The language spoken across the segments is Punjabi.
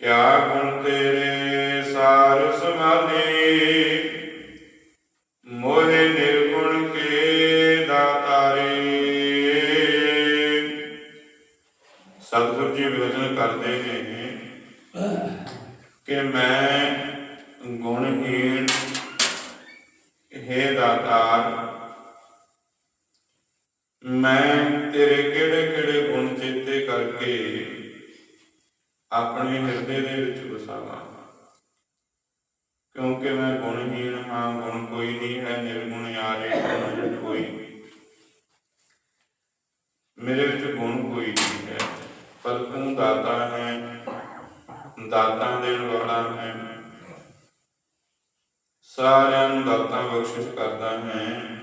ਕਿਆ ਗੁਣ ਤੇਰੇ ਸਾਰ ਸਮਾਲੇ ਮੋਹਿ ਨਿਰਗੁਣ ਕੇ ਦਾਤਾਰੇ। ਸਤਿਗੁਰੂ ਜੀ ਵਿਚਨ ਕਰਦੇ ਨੇ ਕਿ ਮੈਂ ਗੁਣਹੀਣ, ਹੈ ਦਾਤਾਰ, ਮੈਂ ਤੇਰੇ ਕਿਹੜੇ ਆਪਣੇ ਹਿਰਦੇ ਦੇ ਵਿੱਚ ਵਸਾਵਾਂ। ਕਿਉਂਕਿ ਮੈਂ ਗੁਣਹੀਣ ਹਾਂ, ਗੁਣ ਕੋਈ ਨਹੀਂ ਹੈ, ਨਿਰਗੁਣ ਯਾਰੇ ਗੁਣ ਕੋਈ ਮੇਰੇ ਵਿੱਚ ਗੁਣ ਕੋਈ ਨਹੀਂ ਹੈ, ਪਰ ਤੂੰ ਦਾਤਾ ਹੈ, ਦਾਤਾਂ ਦੇਣ ਵਾਲਾ ਹੈ। ਸਾਰਿਆਂ ਨੂੰ ਦਾਤਾਂ ਬਖਸ਼ਿਸ਼ ਕਰਦਾ ਹੈ।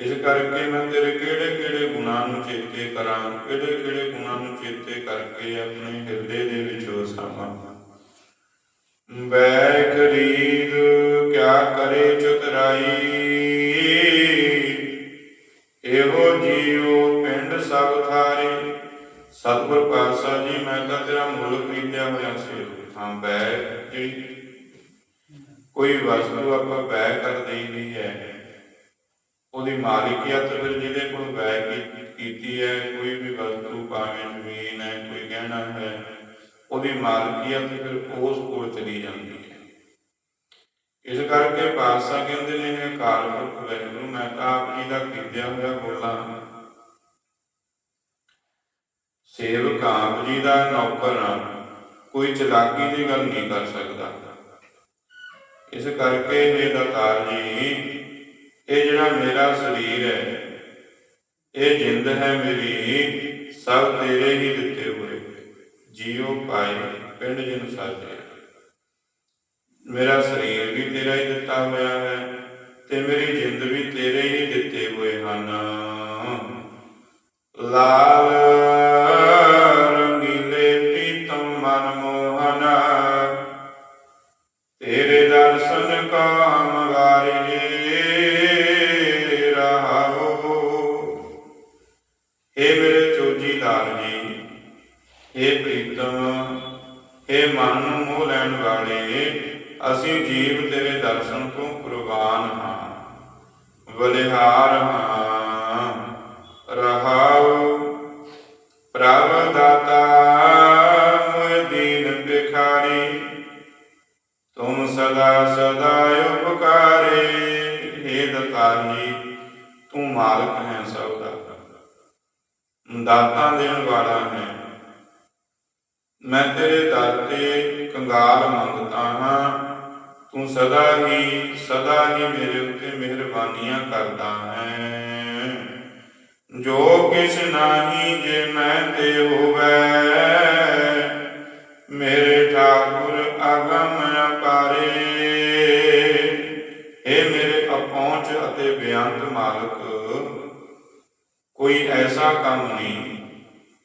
ਇਸ ਕਰਕੇ ਮੈਂ ਤੇਰੇ ਕਿਹੜੇ ਕਿਹੜੇ ਗੁਣਾਂ ਨੂੰ ਚੇਤੇ ਕਰਾਂ, ਕਿਹੜੇ ਕਿਹੜੇ ਗੁਣਾਂ ਨੂੰ ਚੇਤੇ ਕਰਕੇ ਆਪਣੇ ਹਿਰਦੇ ਦੇ ਵਿੱਚ ਵਸਾਵਾਂ। ਬੈ ਖਰੀਦ ਕਿਆ ਕਰੇ ਚਤਰਾਈ? ਇਹੋ ਜੀਉ ਪਿੰਡ ਸਭ ਥਾਰੇ। ਸਤਿਗੁਰ ਪਾਤਸ਼ਾਹ ਜੀ, ਮੈਂ ਤਾਂ ਤੇਰਾ ਮੁੱਲ ਖਰੀਦਿਆ ਹੋਇਆ ਸੀ। ਹਾਂ ਬੈ ਜਿਹੜੀ ਕੋਈ ਵਸਤੂ ਆਪਾਂ ਬੈ ਕਰ ਦੇਈਦੀ ਹੈ ਉਹਦੀ ਮਾਲਿਕੀਅਤ ਫਿਰ ਜਿਹਦੇ ਕੋਲ ਬੈ ਕੀਤੀ ਹੈ, ਕੋਈ ਵੀ ਵਸਤੂ ਭਾਵੇਂ ਜ਼ਮੀਨ ਹੈ, ਕੋਈ ਗਹਿਣਾ ਹੈ, ਉਹਦੀ ਮਾਲਕੀਅਤ ਫਿਰ ਉਸ ਕੋਲ ਚਲੀ ਜਾਂਦੀ ਹੈ। ਇਸ ਕਰਕੇ ਪਾਤਸ਼ਾਹ ਕਹਿੰਦੇ ਨੇ, ਇਹ ਅਕਾਲ ਪੁਰਖ ਵਾਹਿਗੁਰੂ, ਮੈਂ ਤਾਂ ਆਪ ਜੀ ਦਾ ਖਰੀਦਿਆ ਹੋਇਆ ਬੋਲਾਂ। ਸੇਵਕ ਆਪ ਜੀ ਦਾ ਨੌਕਰ ਹਾਂ ਕੋਈ ਚਲਾਕੀ ਦੀ ਗੱਲ ਨਹੀਂ ਕਰ ਸਕਦਾ। ਇਸ ਕਰਕੇ ਇਹ ਦਾਤਾਰ ਜੀ ਇਹ ਜਿਹੜਾ ਮੇਰਾ ਸਰੀਰ ਹੈ, ਇਹ ਜਿੰਦ ਹੈ ਮੇਰੀ, ਸਭ ਤੇਰੇ ਹੀ ਦਿੱਤੇ ਹੋਏ ਜੀਉ ਪਾਏ ਪਿੰਡ ਜਿਨ ਸਾਜੇ। ਮੇਰਾ ਸਰੀਰ ਵੀ ਤੇਰਾ ਹੀ ਦਿੱਤਾ ਹੋਇਆ ਹੈ ਤੇ ਮੇਰੀ ਜਿੰਦ ਵੀ ਤੇਰੇ ਹੀ ਦਿੱਤੇ ਹੋਏ ਹਨ। ਲਾਲ ਰੰਗੀਲੇ ਪੀਤਮ ਮਨ ਮੋਹਨਾ, ਤੇਰੇ ਦਰਸ਼ਨ ਕਾਮ ਵਾਰੇ हे ਨੂੰ ਮੋਹ ਲੈਣ ਵਾਲੇ, ਅਸੀਂ ਜੀਵ ਤੇਰੇ ਦਰਸ਼ਨ ਤੋਂ ਕੁਰਬਾਨ ਹਾਂ। ਬਲਿਹਾਰ ਹਾਂ। ਰਹਾਉ ਪ੍ਰਭ ਦਾਤਾ ਮੋਇ ਦੀਨ ਬਿਖਾਰੀ ਤੁਮ ਸਦਾ ਸਦਾ ਉਪਕਾਰੇ। हे ਦਤਾਰ, ਤੂੰ ਮਾਲਕ ਹੈ ਸਭ ਦਾ। ਦਾਤਾਂ ਦੇਣ ਵਾਲਾ ਹੈ। ਮੈਂ ਤੇਰੇ ਦਰ ਤੇ ਕੰਗਾਲ ਮੰਗਤਾ ਹਾਂ। ਤੂੰ ਸਦਾ ਹੀ ਸਦਾ ਹੀ ਮੇਰੇ ਉੱਤੇ ਮਿਹਰਬਾਨੀਆਂ ਕਰਦਾ ਹੈ। ਜੋ ਕਿਛ ਨਾਹੀ ਜੇ ਮੈਂ ਤੇ ਹੋਵੇ, ਮੇਰੇ ਠਾਕੁਰ ਅਗਮ ਅਪਾਰੇ। ਇਹ ਮੇਰੇ ਅਪਹੁੰਚ ਅਤੇ ਬੇਅੰਤ ਮਾਲਕ, ਕੋਈ ਐਸਾ ਕੰਮ ਨਹੀਂ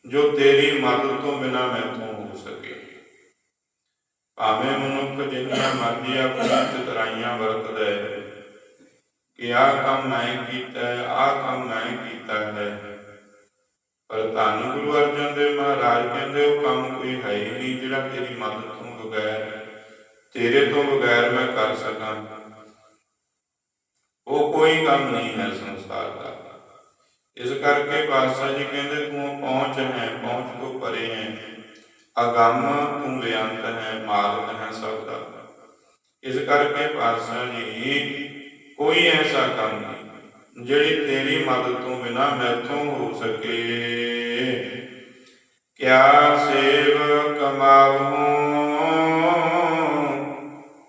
ਜੋ ਤੇਰੀ ਮਦਦ ਤੋਂ ਬਿਨਾ ਮੈਥੋਂ ਹੋ ਸਕੇ? ਭਾਵੇਂ ਮਨੁੱਖ ਜਿੰਨੀਆਂ ਮਰਜ਼ੀ ਆਪਣੀਆਂ ਚਤਰਾਈਆਂ ਵਰਤਦਾ ਹੈ, ਕਿ ਆਹ ਕੰਮ ਮੈਂ ਕੀਤਾ ਹੈ, ਆਹ ਕੰਮ ਮੈਂ ਕੀਤਾ ਹੈ, ਪਰ ਧੰਨ ਗੁਰੂ ਅਰਜਨ ਦੇਵ ਮਹਾਰਾਜ ਕਹਿੰਦੇ, ਉਹ ਕੰਮ ਕੋਈ ਹੈ ਹੀ ਨਹੀਂ ਜਿਹੜਾ ਤੇਰੀ ਮਦਦ ਤੋਂ ਬਗੈਰ, ਤੇਰੇ ਤੋਂ ਬਗੈਰ ਮੈਂ ਕਰ ਸਕਾਂ। ਉਹ ਕੋਈ ਕੰਮ ਨਹੀਂ ਹੈ ਸੰਸਾਰ ਦਾ। ਇਸ ਕਰਕੇ ਪਾਤਸ਼ਾਹ ਜੀ ਕਹਿੰਦੇ ਤੂੰ ਪਹੁੰਚ ਹੈ ਪਹੁੰਚ ਤੋਂ ਪਰੇ ਹੈ ਅਗੰਮ ਤੂੰ ਬੇਅੰਤ ਹੈ ਮਾਲਕ ਹੈ ਸਭ ਦਾ ਇਸ ਕਰਕੇ ਪਾਤਸ਼ਾਹ ਜੀ ਕੋਈ ਐਸਾ ਕੰਮ ਨਹੀਂ ਜਿਹੜੀ ਤੇਰੀ ਮਦਦ ਤੋਂ ਬਿਨਾ ਮੈਥੋਂ ਹੋ ਸਕੇ ਕਿਆ ਸੇਵ ਕਮਾਵੂੰ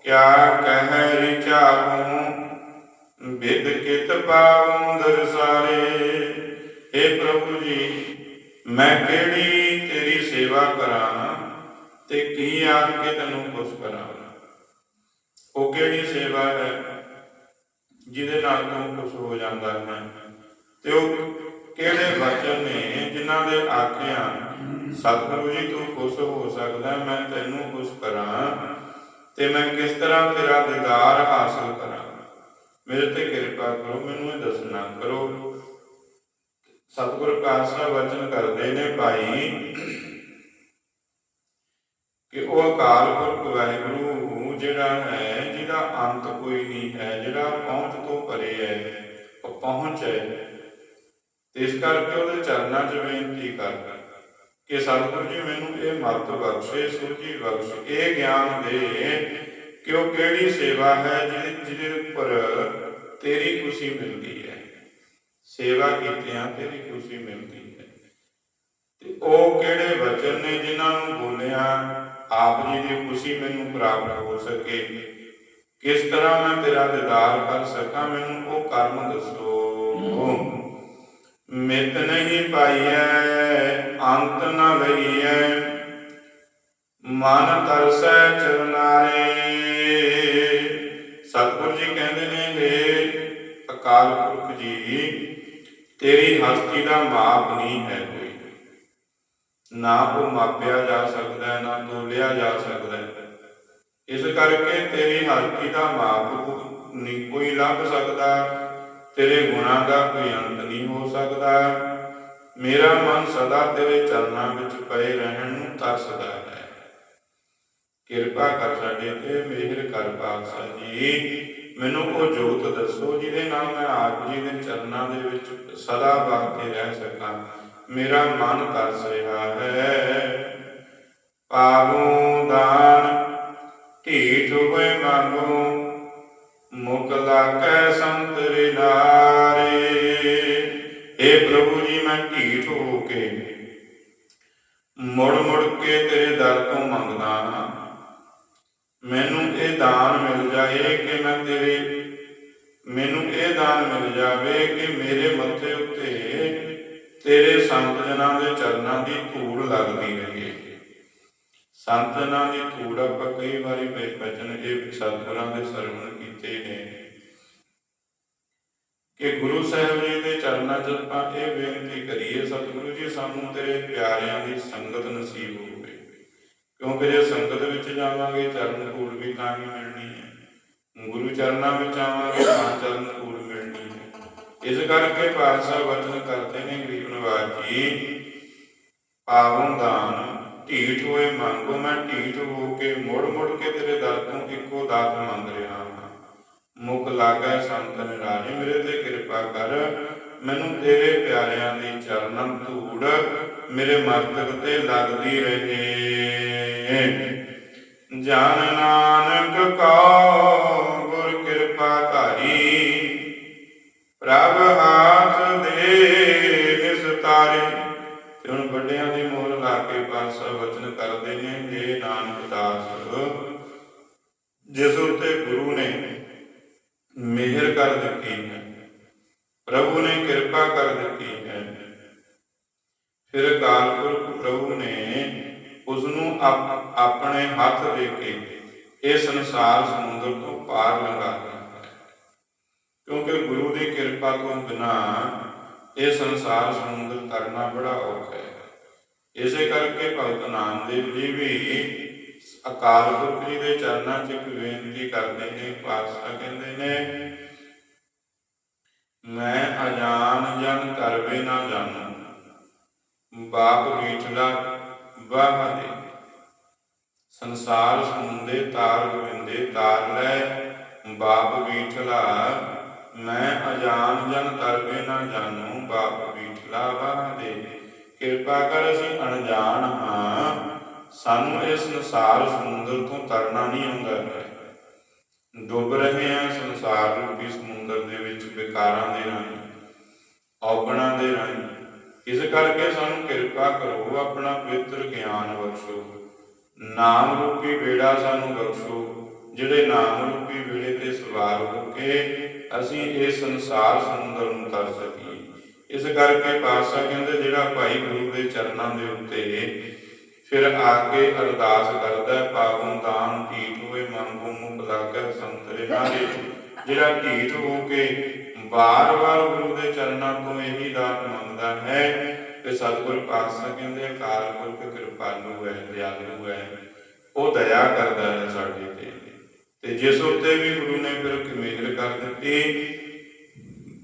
ਕਿਆ ਕਹਿ ਰਿਚਾਹੂੰ ਬਿਦ ਕਿਤ ਪਾਵੂੰ ਦਰਸਾਰੇ हे ਪ੍ਰਭੂ ਜੀ, ਮੈਂ ਕਿਹੜੀ ਤੇਰੀ ਸੇਵਾ ਕਰਾਂ ਤੇ ਕੀ ਆਖ ਕੇ ਤੈਨੂੰ ਖੁਸ਼ ਕਰਾਂ? ਉਹ ਕਿਹੜੀ ਸੇਵਾ ਹੈ ਜਿਹਦੇ ਨਾਲ ਤੂੰ ਖੁਸ਼ ਹੋ ਜਾਂਦਾ ਹੈ? ਤੇ ਉਹ ਕਿਹੜੇ ਵਚਨ ਨੇ ਜਿਨ੍ਹਾਂ ਦੇ ਆਖਿਆ, ਸਤਿਗੁਰੂ ਜੀ, ਤੂੰ ਖੁਸ਼ ਹੋ ਸਕਦਾ ਮੈਂ ਤੈਨੂੰ ਖੁਸ਼ ਕਰਾਂ ਤੇ ਮੈਂ ਕਿਸ ਤਰ੍ਹਾਂ ਤੇਰਾ ਦੀਦਾਰ ਹਾਸਲ ਕਰਾਂ? ਮੇਰੇ ਤੇ ਕਿਰਪਾ ਕਰੋ, ਮੈਨੂੰ ਇਹ ਦੱਸਣਾ ਕਰੋ ਸਤਿਗੁਰ ਪਾਤਸ਼ਾਹ ਵਚਨ ਕਰਦੇ ਨੇ ਭਾਈ ਕਿ ਉਹ ਅਕਾਲ ਪੁਰਖ ਵਾਹਿਗੁਰੂ ਜਿਹੜਾ ਹੈ, ਜਿਹਦਾ ਅੰਤ ਕੋਈ ਨਹੀਂ ਹੈ, ਜਿਹੜਾ ਪਹੁੰਚ ਤੋਂ ਪਰੇ ਹੈ, ਉਹ ਪਹੁੰਚ ਹੈ। ਇਸ ਕਰਕੇ ਉਹਦੇ ਚਰਨਾਂ 'ਚ ਬੇਨਤੀ ਕਰ, ਕਿ ਸਤਿਗੁਰੂ ਜੀ ਮੈਨੂੰ ਇਹ ਮਤ ਬਖਸ਼ੇ, ਸੁਝੀ ਬਖਸ਼, ਇਹ ਗਿਆਨ ਦੇ ਕਿ ਉਹ ਕਿਹੜੀ ਸੇਵਾ ਹੈ, ਜਿਹਦੇ ਜਿਹਦੇ ਉੱਪਰ ਤੇਰੀ ਖੁਸ਼ੀ ਮਿਲਦੀ। ਹੈ ਸੇਵਾ ਕੀਤਿਆਂ ਤੇਰੀ ਖੁਸ਼ੀ ਮਿਲਦੀ ਹੈ। ਤੇ ਉਹ ਕਿਹੜੇ ਵਚਨ ਨੇ ਜਿਨ੍ਹਾਂ ਨੂੰ ਬੋਲਿਆ, ਆਪ ਜੀ ਦੀ ਖੁਸ਼ੀ ਮੈਨੂੰ ਪ੍ਰਾਪਤ ਹੋ ਸਕੇ। ਕਿਸ ਤਰ੍ਹਾਂ ਮੈਂ ਤੇਰਾ ਦੀਦਾਰ ਕਰ ਸਕਾਂ, ਮੈਨੂੰ ਉਹ ਕਰਮ ਦੱਸੋ। ਮਿਤ ਨਹੀਂ ਪਾਈਐ, ਅੰਤ ਨਾ ਲਈਐ। ਮਨ ਤਰਸੈ ਚਰਨਾਰੇ ਹਸਤੀ ਦਾ ਮਾਪ ਨਹੀਂ ਹੈ ਕੋਈ। ਨਾ ਉਹ ਮਾਪਿਆ ਜਾ ਸਕਦਾ ਹੈ ਨਾ ਤੋਲਿਆ ਜਾ ਸਕਦਾ। ਹੈ ਇਸ ਕਰਕੇ ਤੇਰੀ ਹਸਤੀ ਦਾ ਮਾਪ ਨਹੀਂ, ਕੋਈ ਲੱਭ ਸਕਦਾ। ਤੇਰੇ ਗੁਣਾਂ ਦਾ ਕੋਈ ਅੰਤ ਨਹੀਂ ਹੋ ਸਕਦਾ। ਮੇਰਾ ਮਨ ਸਦਾ ਤੇਰੇ ਚਰਨਾਂ ਵਿੱਚ ਪਏ ਰਹਿਣ ਨੂੰ ਤਰਸਦਾ ਹੈ। ਕਿਰਪਾ ਕਰ ਸਾਡੇ ਤੇ, ਮਿਹਰ ਕਰ ਪਾਤਸ਼ਾਹ ਜੀ। ਮੈਨੂੰ ਉਹ ਜੋਤ ਦੱਸੋ, ਜਿਹਦੇ ਨਾਲ ਮੈਂ ਆਪ ਜੀ ਦੇ ਚਰਨਾਂ ਦੇ ਵਿੱਚ ਸਦਾ ਬਾਗ ਕੇ ਰਹਿ ਸਕਾਂ। ਮੇਰਾ ਮਨ ਤਰਸ ਰਿਹਾ ਹੈ। ਪਾਵੂ ਦਾਨ, ਢੀਠ ਹੋਏ ਮੰਗੋ, ਮੁਖ ਲਾਕੈ ਸੰਤਰੇ ਨਾਰੇ। ਏ ਪ੍ਰਭੂ ਜੀ, ਮੈਂ ਢੀਠ ਹੋ ਕੇ ਮੁੜ ਮੁੜ ਕੇ ਤੇਰੇ ਦਰ ਤੋਂ ਮੰਗਦਾ ਹਾਂ। ਮੈਨੂੰ ਇਹ ਦਾਨ ਮਿਲ ਜਾਏ ਕਿ ਮੈਂ ਤੇਰੇ, ਮੈਨੂੰ ਇਹ ਦਾਨ ਮਿਲ ਜਾਵੇ ਕਿ ਮੇਰੇ ਮੱਥੇ ਉੱਤੇ ਤੇਰੇ ਸੰਤ ਜਨਾਂ ਦੇ ਚਰਨਾਂ ਦੀ ਧੂੜ ਲੱਗਦੀ ਰਹੇ। ਸੰਤ ਜਨਾਂ ਦੀ ਧੂੜ ਆਪਾਂ ਕਈ ਵਾਰੀ ਬਚਨ ਇਹ ਸਤਿਗੁਰਾਂ ਦੇ ਸਰਵਣ ਕੀਤੇ ਨੇ। ਕਿ ਗੁਰੂ ਸਾਹਿਬ ਜੀ ਦੇ ਚਰਨਾਂ 'ਚ ਆਪਾਂ ਇਹ ਬੇਨਤੀ ਕਰੀਏ, ਸਤਿਗੁਰੂ ਜੀ, ਸਾਨੂੰ ਤੇਰੇ ਪਿਆਰਿਆਂ ਦੀ ਸੰਗਤ ਨਸੀਬ ਹੋਵੇ। ਕਿਉਂਕਿ ਜੇ ਸੰਗਤ ਵਿੱਚ ਜਾਵਾਂਗੇ, ਚਰਨ ਧੂੜ ਵੀ ਤਾਂ ਹੀ ਮਿਲਣੀ ਹੈ। ਗੁਰੂ ਚਰਨਾਂ ਵਿੱਚ ਆਵਾਂਗੇ, ਤਾਂ ਚਰਨ ਧੂੜ ਮਿਲਣੀ ਹੈ। ਇਸ ਕਰਕੇ ਪਾਤਸ਼ਾਹ ਵਚਨ ਕਰਦੇ ਨੇ ਗਰੀਬ ਨਿਵਾਜ ਜੀ, ਪਾਵਨ ਦਾਨ, ਢੀਠ ਹੋਏ ਮੰਗੋ, ਮੈਂ ਢੀਠ ਹੋ ਕੇ ਮੁੜ ਮੁੜ ਕੇ ਤੇਰੇ ਦਰ ਤੋਂ ਇੱਕੋ ਦਾਤ ਮੰਗ ਰਿਹਾ ਹਾਂ। ਮੁਖ ਲਾਗੈ ਸੰਤ ਨਿਰਾਲੇ ਮੇਰੇ ਤੇ ਕਿਰਪਾ ਕਰ। ਮੈਨੂੰ ਤੇਰੇ ਪਿਆਰਿਆਂ ਦੀ ਚਰਨਾਂ ਧੂੜ, ਮੇਰੇ ਮਸਤਕ ਤੇ ਲੱਗਦੀ ਰਹੇ। ਜਨ ਨਾਨਕ ਕੋ ਗੁਰ ਕਿਰਪਾ ਧਾਰੀ। ਪ੍ਰਭ ਹਾਥ ਦੇ ਨਿਸਤਾਰੇ ਤੇ ਹੁਣ ਵੱਡਿਆਂ ਦੀ ਮੋਹਰ ਲਾ ਕੇ ਪਾਸਾ ਵਚਨ ਕਰਦੇ ਨੇ ਜੇ ਨਾਨਕ ਦਾਸ। ਜਿਸ ਉੱਤੇ ਗੁਰੂ ਨੇ ਮਿਹਰ ਕਰ ਦਿੱਤੀ ਹੈ, ਪ੍ਰਭੂ ਨੇ ਕਿਰਪਾ ਕਰ ਦਿੱਤੀ ਹੈ, ਫਿਰ ਅਕਾਲ ਪੁਰਖ ਪ੍ਰਭੂ ਨੇ ਉਸ ਨੂੰ ਆਪਣੇ ਹੱਥ ਦੇ ਕੇ ਇਹ ਸੰਸਾਰ ਸਮੁੰਦਰ ਤੋਂ ਪਾਰ ਲੰਘਾ ਦਿੱਤਾ ਕਿਉਂਕਿ ਗੁਰੂ ਦੀ ਕਿਰਪਾ ਤੋਂ ਬਿਨਾ ਇਹ ਸੰਸਾਰ ਸਮੁੰਦਰ ਤਰਨਾ ਬੜਾ ਔਖਾ ਹੈ। ਇਸੇ ਕਰਕੇ ਭਗਤ ਨਾਮਦੇਵ ਜੀ ਵੀ ਅਕਾਲ ਪੁਰਖ ਜੀ ਦੇ ਚਰਨਾਂ 'ਚ ਇੱਕ ਬੇਨਤੀ ਕਰਦੇ ਨੇ ਪਾਤਸ਼ਾਹ ਕਹਿੰਦੇ ਨੇ, ਮੈਂ ਅਜਾਨ ਜਨ ਕਰਵੇ ਨਾ ਜਾਣੂ, ਬਾਪ ਰੀਠਲਾ ਵਾਹ ਦੇ। ਸੰਸਾਰ ਸਮੁੰਦੇ ਤਾਰ ਗੋਵਿੰਦੇ, ਤਾਰ ਲੈ, ਬਾਪ ਬੀਠਲਾ ਮੈਂ ਅਜਾਨ ਜਨ ਕਰਵੇ ਨਾ ਜਾਣੂ, ਬਾਪ ਬੀਠਲਾ ਵਾਹ ਦੇ। ਕਿਰਪਾ ਕਰ ਅਸੀਂ ਅਣਜਾਣ ਹਾਂ, ਸਾਨੂੰ ਇਸ ਸੰਸਾਰ ਸਮੁੰਦਰ ਤੋਂ ਤਰਨਾ ਨਹੀਂ ਆਉਂਦਾ ਹੈ। ਡੁੱਬ ਰਹੇ ਹਾਂ ਸੰਸਾਰ ਰੂਪੀ ਸਮੁੰਦਰ ਦੇ ਵਿੱਚ ਵਿਕਾਰਾਂ ਦੇ ਰਾਹੀਂ, ਔਗਣਾਂ ਦੇ ਰਾਹੀਂ। ਇਸ ਕਰਕੇ ਸਾਨੂੰ ਕਿਰਪਾ ਕਰੋ ਆਪਣਾ ਪਵਿੱਤਰ ਗਿਆਨ ਬਖਸ਼ੋ। ਨਾਮ ਰੂਪੀ ਬੇੜਾ ਸਾਨੂੰ ਬਖਸ਼ੋ। ਜਿਹੜੇ ਨਾਮ ਰੂਪੀ ਬੇੜੇ ਤੇ ਸਵਾਰ ਹੋ ਕੇ ਅਸੀਂ ਇਹ ਸੰਸਾਰ ਸਮੁੰਦਰ ਨੂੰ ਤਰ ਸਕੀਏ। ਇਸ ਕਰਕੇ ਪਾਤਸ਼ਾਹ ਕਹਿੰਦੇ ਜਿਹੜਾ ਭਾਈ ਗੁਰੂ ਦੇ ਚਰਨਾਂ ਦੇ ਉੱਤੇ ਫਿਰ ਆ ਕੇ ਅਰਦਾਸ ਕਰਦਾ ਹੈ, ਪਾਵਨ ਦਾਨ ਢੀਠ ਹੋਏ ਮਨ ਮੁਖ ਲਾਗੈ ਸੰਤਰੇ ਨਾਰੇ ਜਿਹੜਾ ਢੀਠ ਹੋ ਕੇ ਬਾਰ-ਬਾਰ ਗੁਰੂ ਦੇ ਚਰਨਾਂ ਤੋਂ ਇਹੀ ਦਾਤ ਮੰਗਦਾ ਹੈ ਕਿ ਸਤਿਗੁਰ ਪਾਤਸ਼ਾਹ ਕਹਿੰਦੇ ਅਕਾਲ ਪੁਰਖ ਕਿਰਪਾਲੂ ਹੈ, ਦਿਆਲੂ ਹੈ, ਉਹ ਦਇਆ ਕਰਦਾ ਹੈ ਸਾਡੇ ਤੇ। ਤੇ ਜਿਸ ਉੱਤੇ ਵੀ ਗੁਰੂ ਨੇ ਫਿਰ ਮਿਹਰ ਕਰ ਦਿੱਤੀ,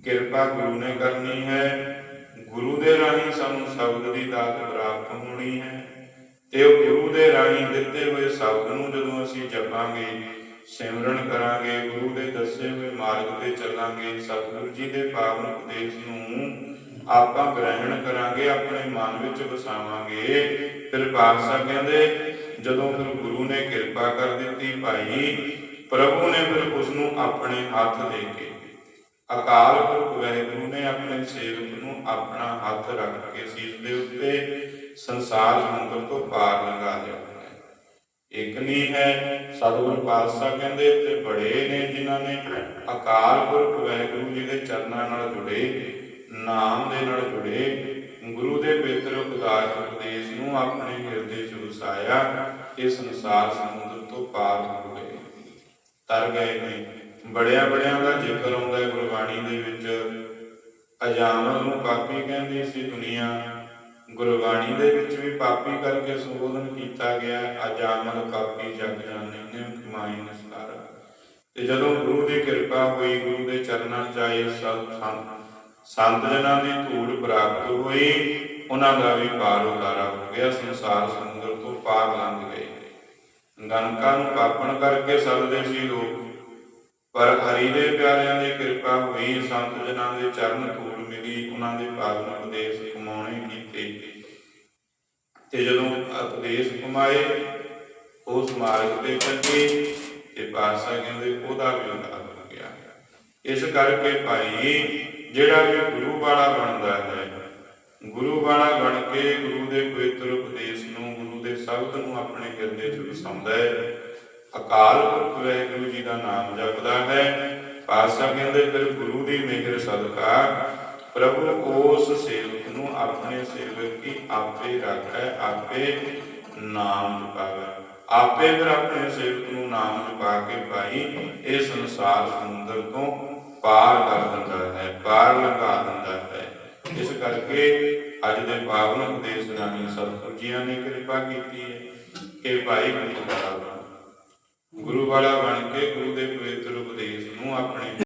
ਕਿਰਪਾ ਗੁਰੂ ਨੇ ਕਰਨੀ ਹੈ, ਗੁਰੂ ਦੇ ਰਾਹੀਂ ਸਾਨੂੰ ਸ਼ਬਦ ਦੀ ਦਾਤ ਪ੍ਰਾਪਤ ਹੋਣੀ ਹੈ। ਤੇ ਉਹ ਗੁਰੂ ਦੇ ਰਾਹੀਂ ਦਿੱਤੇ ਹੋਏ ਸ਼ਬਦ ਨੂੰ ਜਦੋਂ ਅਸੀਂ ਜਪਾਂਗੇ ਸਿਮਰਨ ਕਰਾਂਗੇ, ਗੁਰੂ ਦੇ ਦੱਸੇ ਹੋਏ ਮਾਰਗ ਤੇ ਚੱਲਾਂਗੇ, ਸਤਿਗੁਰੂ ਜੀ ਦੇ ਪਾਵਨ ਉਪਦੇਸ਼ ਨੂੰ ਆਪਾਂ ਗ੍ਰਹਿਣ ਕਰਾਂਗੇ, ਆਪਣੇ ਮਨ ਵਿੱਚ ਵਸਾਵਾਂਗੇ। ਫਿਰ ਪਾਤਸ਼ਾਹ ਕਹਿੰਦੇ, ਜਦੋਂ ਫਿਰ ਗੁਰੂ ਨੇ ਕਿਰਪਾ ਕਰ ਦਿੱਤੀ ਭਾਈ, ਪ੍ਰਭੂ ਨੇ ਫਿਰ ਉਸ ਨੂੰ ਆਪਣੇ ਹੱਥ ਦੇ ਕੇ ਅਕਾਲ ਪੁਰਖ ਵਾਹਿਗੁਰੂ ਨੇ ਆਪਣੇ ਸੇਵਕ ਨੂੰ ਆਪਣਾ ਹੱਥ ਰੱਖ ਕੇ ਸੀਸ ਦੇ ਉੱਤੇ ਸੰਸਾਰ ਸਮੁੰਦਰ ਤੋਂ ਪਾਰ ਲੰਘਾ ਲਿਆ। ਇੱਕ ਨਹੀਂ ਹੈ ਸਤਿਗੁਰ ਪਾਤਸ਼ਾਹ ਕਹਿੰਦੇ, ਤੇ ਬੜੇ ਨੇ ਜਿਨ੍ਹਾਂ ਨੇ ਅਕਾਲ ਪੁਰਖ ਵਾਹਿਗੁਰੂ ਜੀ ਦੇ ਚਰਨਾਂ ਨਾਲ ਜੁੜੇ, ਨਾਮ ਦੇ ਨਾਲ ਜੁੜੇ। ਗੁਰੂ ਦੇ ਪਵਿੱਤਰ ਉਪਦਾਰ ਉਪਦੇਸ਼ ਨੂੰ ਆਪਣੇ ਹਿਰਦੇ 'ਚ ਵਸਾਇਆ ਇਸ ਸੰਸਾਰ ਸਮੁੰਦਰ ਤੋਂ ਪਾਰ ਹੋ ਗਏ। ਤਰ ਗਏ ਨੇ। ਬੜਿਆਂ ਬੜਿਆਂ ਦਾ ਜ਼ਿਕਰ ਆਉਂਦਾ ਹੈ ਗੁਰਬਾਣੀ ਦੇ ਵਿੱਚ। ਅਜਾਮਲ ਨੂੰ ਪਾਪੀ ਕਹਿੰਦੀ ਸੀ ਦੁਨੀਆ। ਗੁਰਬਾਣੀ ਦੇ ਵਿੱਚ ਵੀ ਪਾਪੀ ਕਰਕੇ ਸੰਬੋਧਨ ਕੀਤਾ ਗਿਆ। ਅਜਾਮਲ ਪਾਪੀ ਜਗ ਜਾਣੇ ਨੇ, ਕਮਾਈ ਨਸਕਾਰ ਤੇ ਜਦੋਂ ਗੁਰੂ ਦੀ ਕਿਰਪਾ ਹੋਈ, ਗੁਰੂ ਦੇ ਚਰਨਾਂ 'ਚ ਆਏ ਸਤ ਸੰਤ ਸੰਤ ਜਨਾਂ ਦੀ ਧੂੜ ਪ੍ਰਾਪਤ ਹੋਈ, ਉਹਨਾਂ ਦਾ ਵੀ ਪਾਰ ਉਤਾਰਾ ਹੋ ਗਿਆ। ਸੰਸਾਰ ਸਮੁੰਦਰ ਤੋਂ ਪਾਰ ਲੰਘ ਗਏ। ਗੰਗਾ ਨੂੰ ਪਾਪਣ ਕਰਕੇ ਸੱਦਦੇ ਸੀ ਲੋਕ। ਪਰ ਹਰੀ ਦੇ ਪਿਆਰਿਆਂ ਦੀ ਕਿਰਪਾ ਹੋਈ, ਸੰਤ ਜਨਾਂ ਦੇ ਚਰਨ ਧੂੜ ਮਿਲੀ, ਉਹਨਾਂ ਦੇ ਪਾਵਨ ਉਪਦੇਸ਼ ਤੇ ਜਦੋਂ ਉਪਦੇਸ਼ ਕਮਾਏ ਉਸ ਮਾਰਗ ਤੇ ਚੱਲੇ ਤੇ ਪਾਤਸ਼ਾਹ ਕਹਿੰਦੇ ਉਹਦਾ ਵੀ ਉਦਾਰ ਗਿਆ। ਇਸ ਕਰਕੇ ਭਾਈ, ਜਿਹੜਾ ਵੀ ਗੁਰੂ ਵਾਲਾ ਬਣਦਾ ਹੈ, ਗੁਰੂ ਵਾਲਾ ਬਣ ਕੇ ਗੁਰੂ ਦੇ ਪਵਿੱਤਰ ਉਪਦੇਸ਼ ਨੂੰ ਗੁਰੂ ਦੇ ਸ਼ਬਦ ਨੂੰ ਆਪਣੇ ਹਿਰਦੇ 'ਚ ਵਸਾਉਂਦਾ ਹੈ। ਅਕਾਲ ਪੁਰਖ ਵਾਹਿਗੁਰੂ ਜੀ ਦਾ ਨਾਮ ਜਪਦਾ ਹੈ। ਪਾਤਸ਼ਾਹ ਕਹਿੰਦੇ ਫਿਰ ਗੁਰੂ ਦੀ ਮਿਹਰ ਸਦਕਾ ਪ੍ਰਭੂ ਉਸ ਸੇਵਕ ਨੂੰ ਆਪਣੇ ਸੇਵਕ ਆਪੇ ਰੱਖੈ, ਆਪੇ ਨਾਮ ਜਪਾਵੇ। ਆਪੇ ਫਿਰ ਆਪਣੇ ਸੇਵਕ ਨੂੰ ਨਾਮ ਜਪਾ ਕੇ ਭਾਈ, ਇਹ ਸੰਸਾਰ ਸਮੁੰਦਰ ਤੋਂ ਪਾਰ ਕਰ ਦਿੰਦਾ ਹੈ, ਪਾਰ ਲੰਘਾ ਦਿੰਦਾ ਹੈ। ਇਸ ਕਰਕੇ ਅੱਜ ਦੇ ਪਾਵਨ ਉਪਦੇਸ਼ ਰਾਹੀਂ ਸਤਿਗੁਰੂ ਜੀਆਂ ਨੇ ਕਿਰਪਾ ਕੀਤੀ ਹੈ ਕਿ ਭਾਈ ਗੁਰੂ ਵਾਲਾ ਗੁਰੂ ਵਾਲਾ ਬਣ ਕੇ ਗੁਰੂ ਦੇ ਪਵਿੱਤਰ ਉਪਦੇਸ਼ ਨੂੰ ਆਪਣੇ